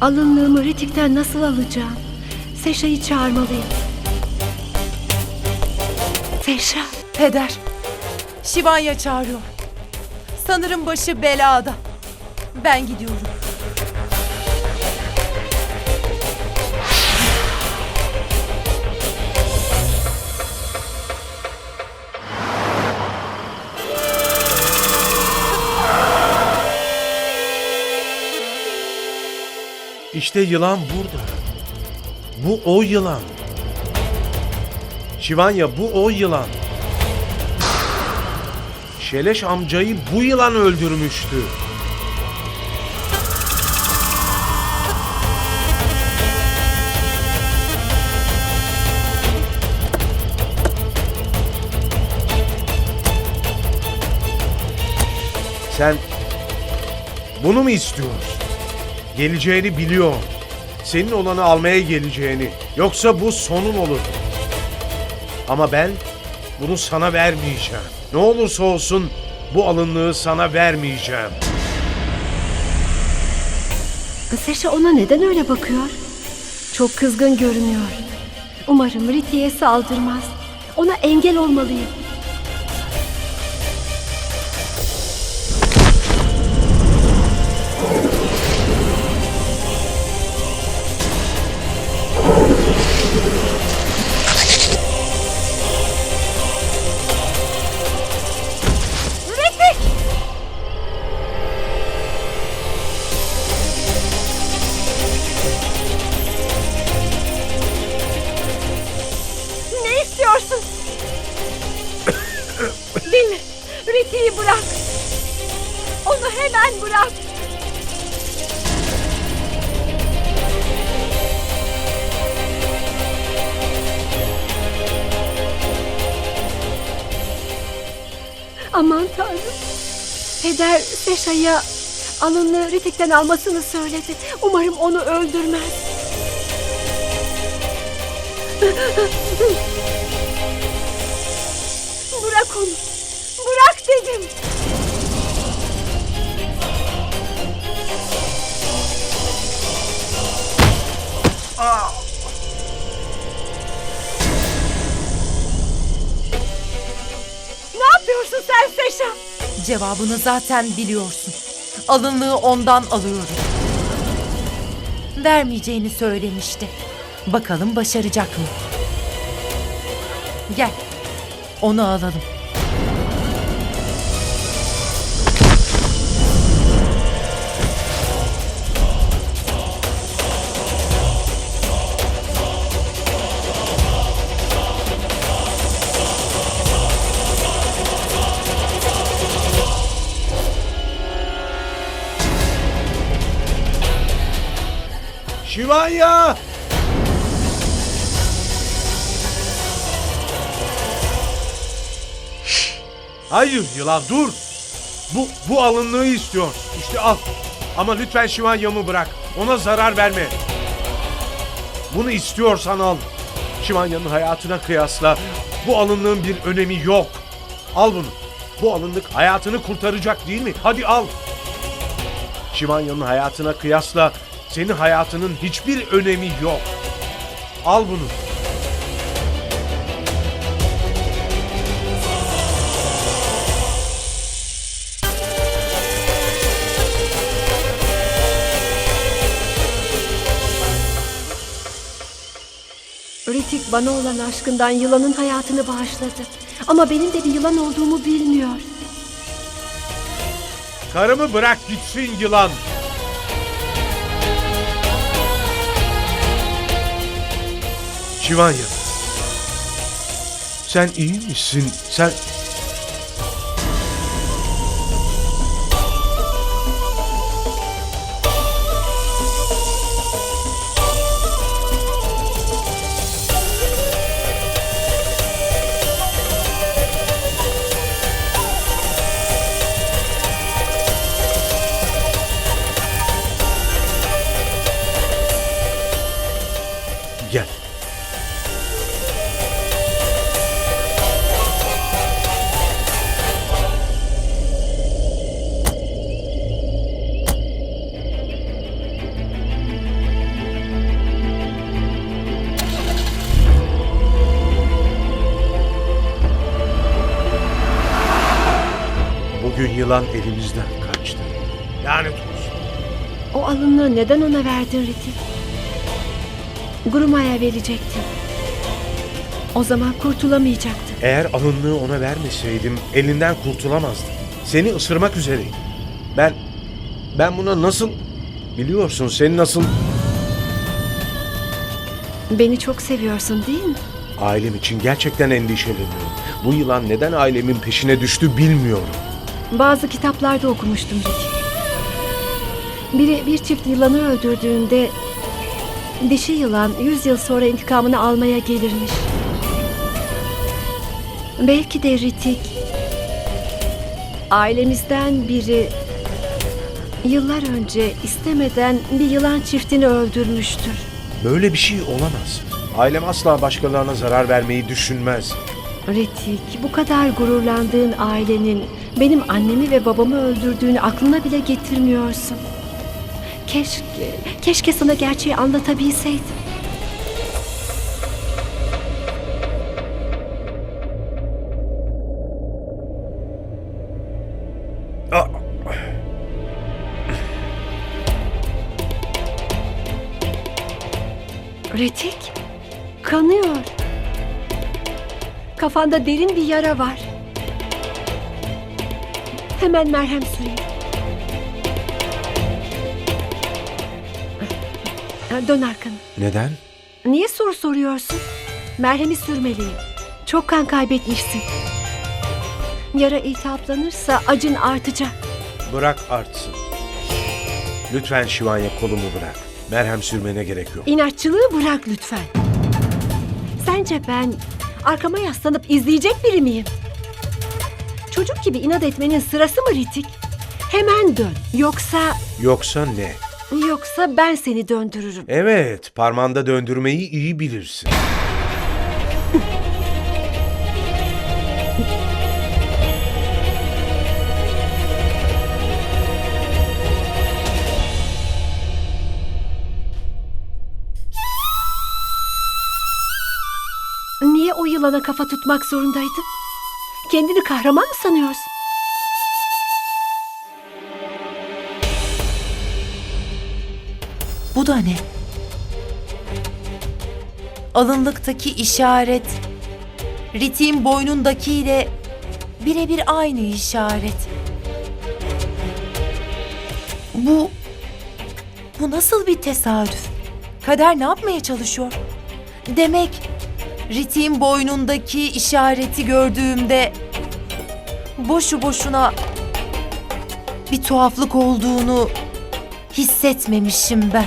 Alınlığımı Ritik'ten nasıl alacağım? Seşa'yı çağırmalıyım. Seşa, Peder, Şivanya çağırıyor. Sanırım başı belada. Ben gidiyorum. İşte yılan burada. Bu o yılan. Şivanya bu o yılan. Şeleş amcayı bu yılan öldürmüştü. Sen bunu mu istiyorsun? Geleceğini biliyor. Senin olanı almaya geleceğini. Yoksa bu sonun olur. Ama ben bunu sana vermeyeceğim. Ne olursa olsun bu alınlığı sana vermeyeceğim. Seşa ona neden öyle bakıyor? Çok kızgın görünüyor. Umarım Riti'ye saldırmaz. Ona engel olmalıyım. Hemen bırak. Aman tanrım. Peder Seşa'ya alınlığı Ritik'ten almasını söyledi. Umarım onu öldürmez. Cevabını zaten biliyorsun. Alınlığı ondan alıyorum. Vermeyeceğini söylemişti. Bakalım başaracak mı? Gel. Onu alalım. Hayır yılan dur. Bu, bu alınlığı istiyor. İşte al. Ama lütfen Şivanya'mı bırak. Ona zarar verme. Bunu istiyorsan al. Şivanya'nın hayatına kıyasla bu alınlığın bir önemi yok. Al bunu. Bu alınlık hayatını kurtaracak değil mi? Hadi al. Şivanya'nın hayatına kıyasla senin hayatının hiçbir önemi yok. Al bunu. Bana olan aşkından yılanın hayatını bağışladı. Ama benim de bir yılan olduğumu bilmiyor. Karımı bırak gitsin yılan. Şivanya. Sen iyi misin? Sen... yılan elimizden kaçtı. Lanet olsun. O alınlığı neden ona verdin Ritik? Guruma'ya verecektin. O zaman kurtulamayacaktın. Eğer alınlığı ona vermeseydim elinden kurtulamazdım. Seni ısırmak üzereydi. Ben, ben buna nasıl... Biliyorsun seni nasıl... Beni çok seviyorsun değil mi? Ailem için gerçekten endişeleniyorum. Bu yılan neden ailemin peşine düştü bilmiyorum. Bazı kitaplarda okumuştum Ritik. Biri bir çift yılanı öldürdüğünde dişi yılan 100 yıl sonra intikamını almaya gelirmiş. Belki de Ritik ailemizden biri yıllar önce istemeden bir yılan çiftini öldürmüştür. Böyle bir şey olamaz. Ailem asla başkalarına zarar vermeyi düşünmez. Ritik, bu kadar gururlandığın ailenin benim annemi ve babamı öldürdüğünü aklına bile getirmiyorsun. Keşke, keşke sana gerçeği anlatabilseydim. Aa, Ritik, kanıyor. Kafanda derin bir yara var. Hemen merhem süreyim. Dön arkanı. neden? Niye soru soruyorsun? Merhemi sürmeliyim. Çok kan kaybetmişsin. Yara iltihaplanırsa acın artacak. Bırak artsın. Lütfen Şivanya kolumu bırak. Merhem sürmene gerek yok. İnatçılığı bırak lütfen. Sence ben arkama yaslanıp izleyecek biri miyim? Çocuk gibi inat etmenin sırası mı Ritik? Hemen dön. Yoksa Yoksa ne? yoksa ben seni döndürürüm. Evet, parmağında döndürmeyi iyi bilirsin. Niye o yılana kafa tutmak zorundaydın? Kendini kahraman mı sanıyorsun? Bu da ne? Alınlıktaki işaret Ritik'in boynundakiyle birebir aynı işaret. Bu bu nasıl bir tesadüf? Kader ne yapmaya çalışıyor? Demek Ritik'in boynundaki işareti gördüğümde boşu boşuna bir tuhaflık olduğunu hissetmemişim ben.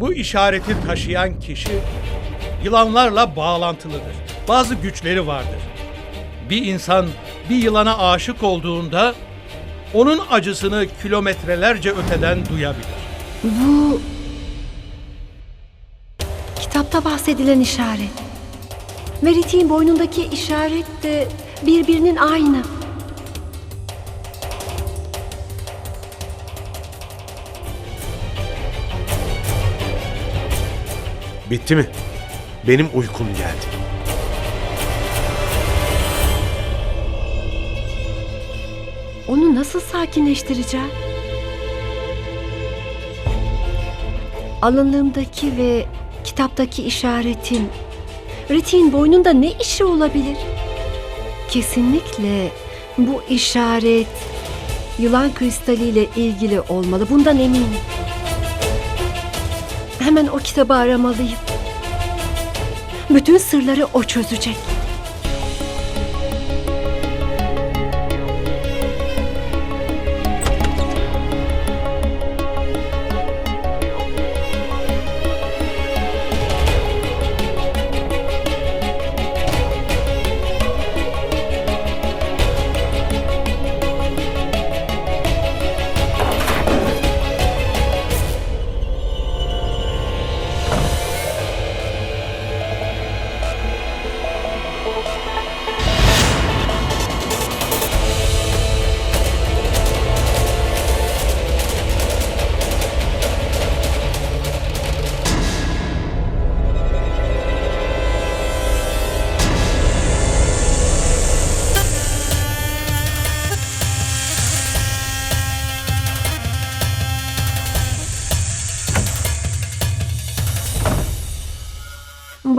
Bu işareti taşıyan kişi yılanlarla bağlantılıdır. Bazı güçleri vardır. Bir insan bir yılana aşık olduğunda onun acısını kilometrelerce öteden duyabilir. Bu kitapta bahsedilen işaret. Ve Ritik'in boynundaki işaret de birbirinin aynı. Bitti mi? Benim uykum geldi. Onu nasıl sakinleştireceğim? Alınlığımdaki ve kitaptaki işaretin Ritik'in boynunda ne işi olabilir? Kesinlikle bu işaret yılan kristaliyle ilgili olmalı. Bundan eminim. Hemen o kitabı aramalıyım. Bütün sırları o çözecek.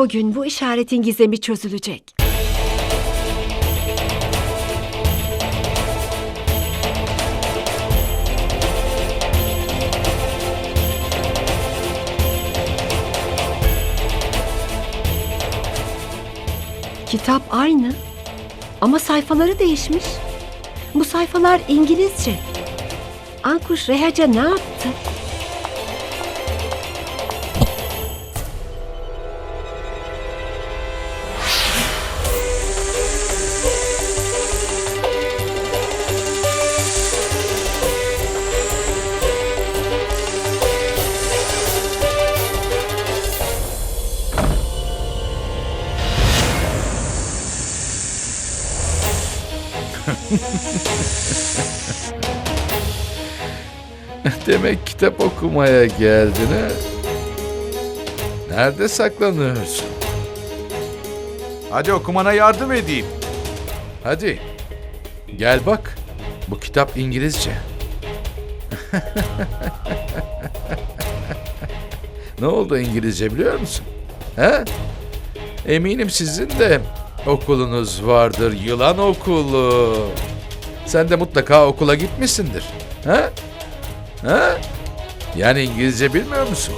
Bugün bu işaretin gizemi çözülecek. Kitap aynı ama sayfaları değişmiş. Bu sayfalar İngilizce. Ankuş Rehaca ne yaptı? Demek kitap okumaya geldin ha? Nerede saklanıyorsun? Hadi okumana yardım edeyim. Hadi. Gel bak. Bu kitap İngilizce. ne oldu İngilizce biliyor musun? He? Eminim sizin de okulunuz vardır. Yılan okulu. Sen de mutlaka okula gitmişsindir. He? He? Yani İngilizce bilmiyor musun?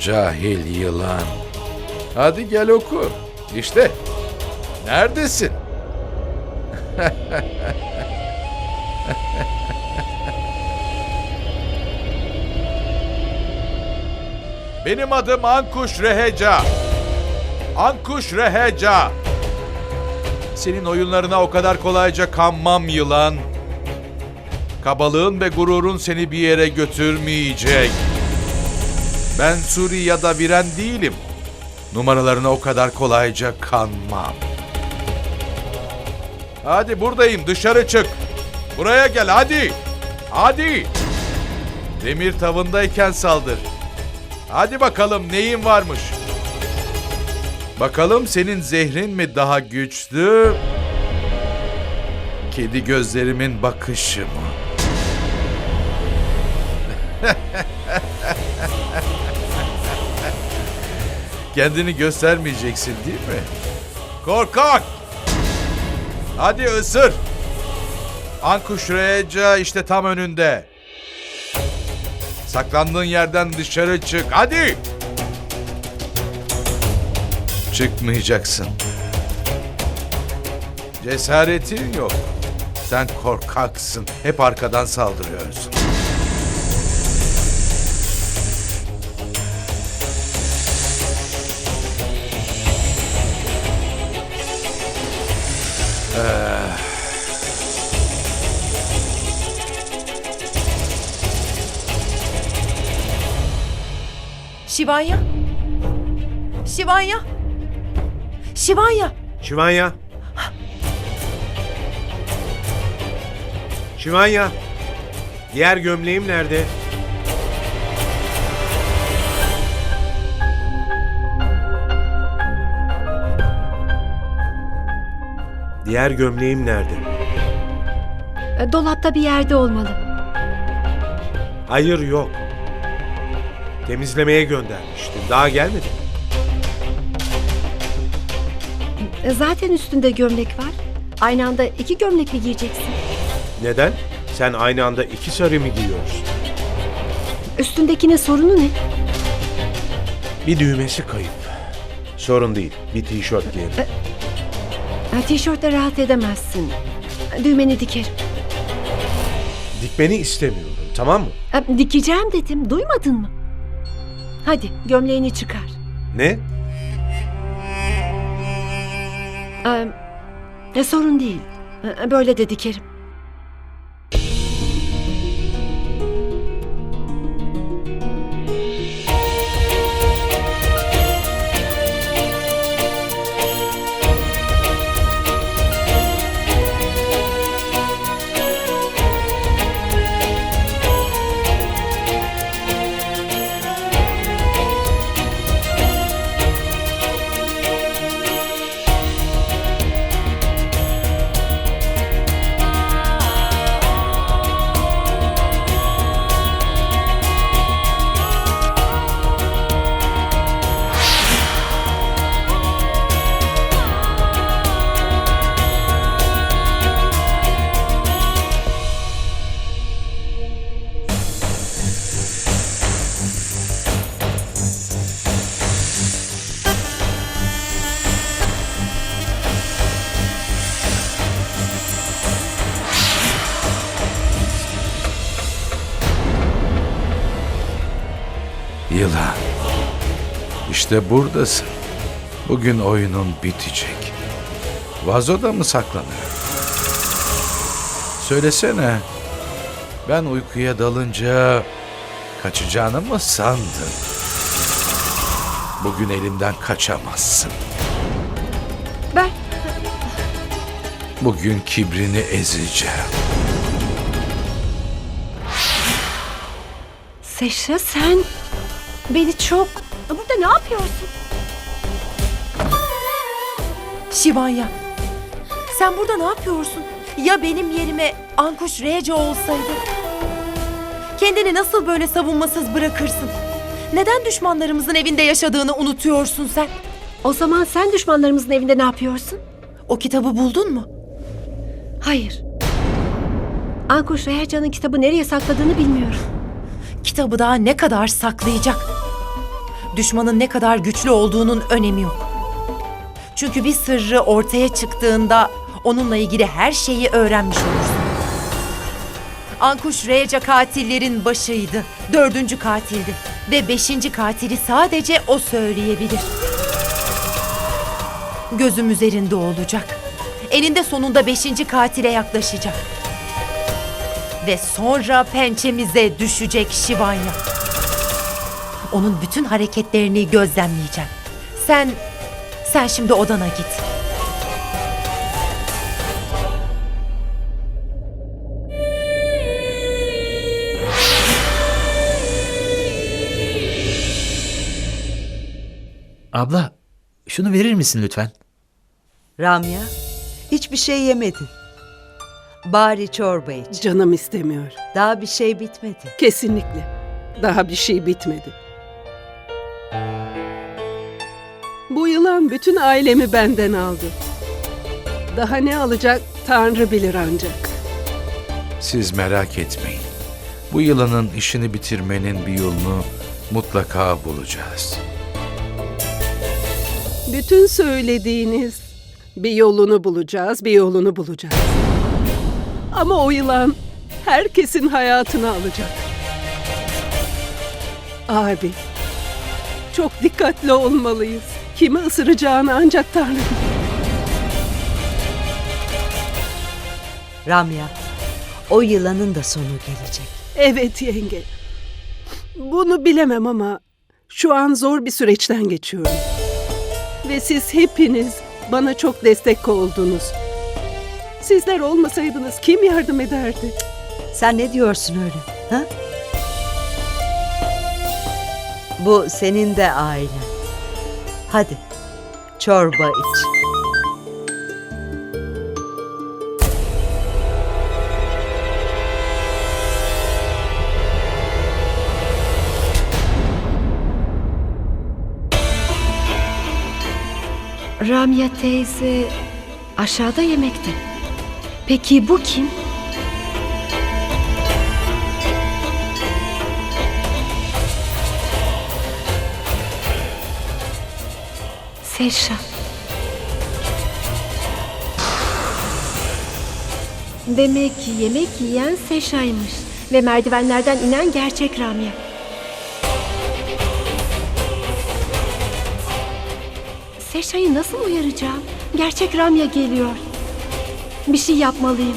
Cahil yılan. Hadi gel oku. İşte. Neredesin? Benim adım Ankuş Reheca. Ankuş Reheca. Senin oyunlarına o kadar kolayca kanmam yılan. Kabalığın ve gururun seni bir yere götürmeyecek. Ben Suri ya da Viren değilim. Numaralarına o kadar kolayca kanmam. Hadi buradayım dışarı çık. Buraya gel hadi. Hadi. Demir tavındayken saldır. Hadi bakalım neyin varmış? Bakalım senin zehrin mi daha güçlü? Kedi gözlerimin bakışı mı? Kendini göstermeyeceksin değil mi? Korkak! Hadi ısır! Ankuş Reca işte tam önünde. Saklandığın yerden dışarı çık. Hadi! Çıkmayacaksın. Cesaretin yok. Sen korkaksın. Hep arkadan saldırıyorsun. Şivanya? Şivanya? Şivanya? Şivanya. Şivanya. Diğer gömleğim nerede? Diğer gömleğim nerede? E, Dolapta bir yerde olmalı. Hayır yok. Temizlemeye göndermiştim. Daha gelmedi. Zaten üstünde gömlek var. Aynı anda iki gömlek mi giyeceksin? Neden? Sen aynı anda iki sarı mı giyiyorsun? Üstündekinin sorunu ne? Bir düğmesi kayıp. Sorun değil. Bir tişört giyelim. Ha, Tişörtle rahat edemezsin. Düğmeni dikerim. Dikmeni istemiyorum. Tamam mı? Ha, Dikeceğim dedim. Duymadın mı? Hadi gömleğini çıkar. Ne? Ee, e, sorun değil. E, Böyle de dikerim. İşte buradasın. Bugün oyunun bitecek. Vazoda mı saklanıyor? Söylesene. Ben uykuya dalınca kaçacağını mı sandın? Bugün elimden kaçamazsın. Ben Bugün kibrini ezeceğim. Seşra sen beni çok... Burada ne yapıyorsun? Şivanya. Sen burada ne yapıyorsun? Ya benim yerime Ankuş Reca olsaydı? Kendini nasıl böyle savunmasız bırakırsın? Neden düşmanlarımızın evinde yaşadığını unutuyorsun sen? O zaman sen düşmanlarımızın evinde ne yapıyorsun? O kitabı buldun mu? Hayır. Ankuş Rehaca'nın kitabı nereye sakladığını bilmiyorum. Kitabı daha ne kadar saklayacak? Düşmanın ne kadar güçlü olduğunun önemi yok. Çünkü bir sırrı ortaya çıktığında onunla ilgili her şeyi öğrenmiş olursun. Ankuş Reca katillerin başıydı. Dördüncü katildi. Ve beşinci katili sadece o söyleyebilir. Gözüm üzerinde olacak. Eninde sonunda beşinci katile yaklaşacak. Ve sonra pençemize düşecek Şivanya. Onun bütün hareketlerini gözlemleyeceğim. Sen, sen şimdi odana git. Abla, şunu verir misin lütfen? Ramya, hiçbir şey yemedin. Bari çorba iç. Canım istemiyor. Daha bir şey bitmedi. Kesinlikle. Daha bir şey bitmedi. Yılan bütün ailemi benden aldı. Daha ne alacak Tanrı bilir ancak. Siz merak etmeyin. Bu yılanın işini bitirmenin bir yolunu mutlaka bulacağız. Bütün söylediğiniz bir yolunu bulacağız, bir yolunu bulacağız. Ama o yılan herkesin hayatını alacak. Abi, çok dikkatli olmalıyız. Kimi ısıracağını ancak Tanrı bilir. Ramya, o yılanın da sonu gelecek. Evet yenge. Bunu bilemem ama şu an zor bir süreçten geçiyorum. Ve siz hepiniz bana çok destek oldunuz. Sizler olmasaydınız kim yardım ederdi? Sen ne diyorsun öyle? Ha? Bu senin de ailen. Hadi, çorba iç. Ramya teyze aşağıda yemekte. Peki bu kim? Seşa. Demek ki yemek yiyen Seşa'ymış. Ve merdivenlerden inen gerçek Ramya. Seşa'yı nasıl uyaracağım? Gerçek Ramya geliyor. Bir şey yapmalıyım.